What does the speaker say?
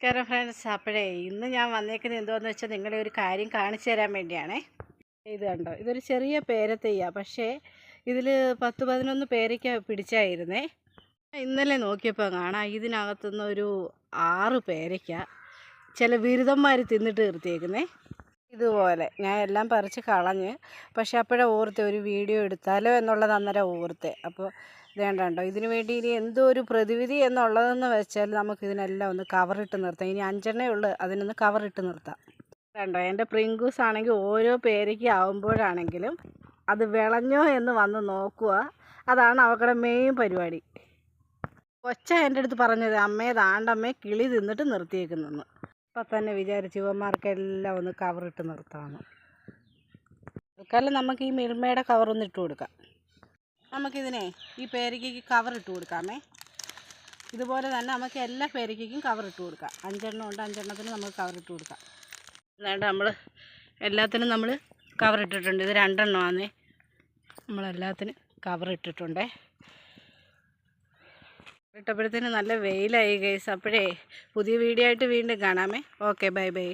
നമസ്കാരം ഫ്രണ്ട്സ്. അപ്പോഴേ ഇന്ന് ഞാൻ വന്നേക്കുന്നത് എന്തോന്ന് വെച്ചാൽ നിങ്ങളെ ഒരു കാര്യം കാണിച്ചു തരാൻ വേണ്ടിയാണേ. ഇത് കണ്ടോ? ഇതൊരു ചെറിയ പേരത്തയ്യ. പക്ഷേ ഇതിൽ പത്ത് പതിനൊന്ന് പേരയ്ക്ക പിടിച്ചായിരുന്നേ. ഇന്നലെ നോക്കിയപ്പോൾ കാണാം ഇതിനകത്തുനിന്ന് ഒരു ആറ് പേരയ്ക്ക ചില ബിരുദന്മാർ തിന്നിട്ട് നിർത്തിയേക്കുന്നേ. ഇതുപോലെ. ഞാൻ എല്ലാം പറിച്ച് കളഞ്ഞ് പക്ഷെ അപ്പോഴേ ഓർത്തെ ഒരു വീഡിയോ എടുത്താലോ എന്നുള്ളത് അന്നേരം ഓർത്തെ. അപ്പോൾ വേണ്ടോ ഇതിനു വേണ്ടി ഇനി എന്തോ ഒരു പ്രതിവിധി എന്നുള്ളതെന്ന് വെച്ചാൽ നമുക്കിതിനെല്ലാം ഒന്ന് കവറിട്ട് നിർത്താം. ഇനി അഞ്ചെണ്ണേ ഉള്ളു അതിനൊന്ന് കവറിട്ട് നിർത്താം. വേണ്ടോ എന്റെ പ്രിങ്കൂസ് ആണെങ്കിൽ ഓരോ പേരയ്ക്ക് ആവുമ്പോഴാണെങ്കിലും അത് വിളഞ്ഞോ എന്ന് വന്ന് നോക്കുക. അതാണ് അവക്കടെ മെയിൻ പരിപാടി. കൊച്ച എന്റെ അടുത്ത് പറഞ്ഞത് അമ്മേ ദാണ്ടമ്മേ കിളി തിന്നിട്ട് നിർത്തിയേക്കുന്നെന്ന്. അപ്പം തന്നെ വിചാരിച്ചു ഇവന്മാർക്കെല്ലാം ഒന്ന് കവറിട്ട് നിർത്താമെന്ന് തൽക്കാലം നമുക്ക് ഈ മിൽമയുടെ കവറൊന്ന് ഇട്ട് കൊടുക്കാം. നമുക്കിതിനെ ഈ പേരയ്ക്ക് കവറിട്ട് കൊടുക്കാമേ. ഇതുപോലെ തന്നെ നമുക്ക് എല്ലാ പേരയ്ക്കും കവറിട്ട് കൊടുക്കാം. അഞ്ചെണ്ണം ഉണ്ട് അഞ്ചെണ്ണത്തിന് നമുക്ക് കവറിട്ട് കൊടുക്കാം. അതാണ്ട് നമ്മൾ എല്ലാത്തിനും നമ്മൾ കവറിട്ടിട്ടുണ്ട് ഇത് രണ്ടെണ്ണമാണേ നമ്മളെല്ലാത്തിനും കവർ ഇട്ടിട്ടുണ്ടേ. ഇട്ടപ്പോഴത്തേന് നല്ല വെയിലായി ഗൈസ് അപ്പോഴേ പുതിയ വീഡിയോ ആയിട്ട് വീണ്ടും കാണാമേ. Okay bye bye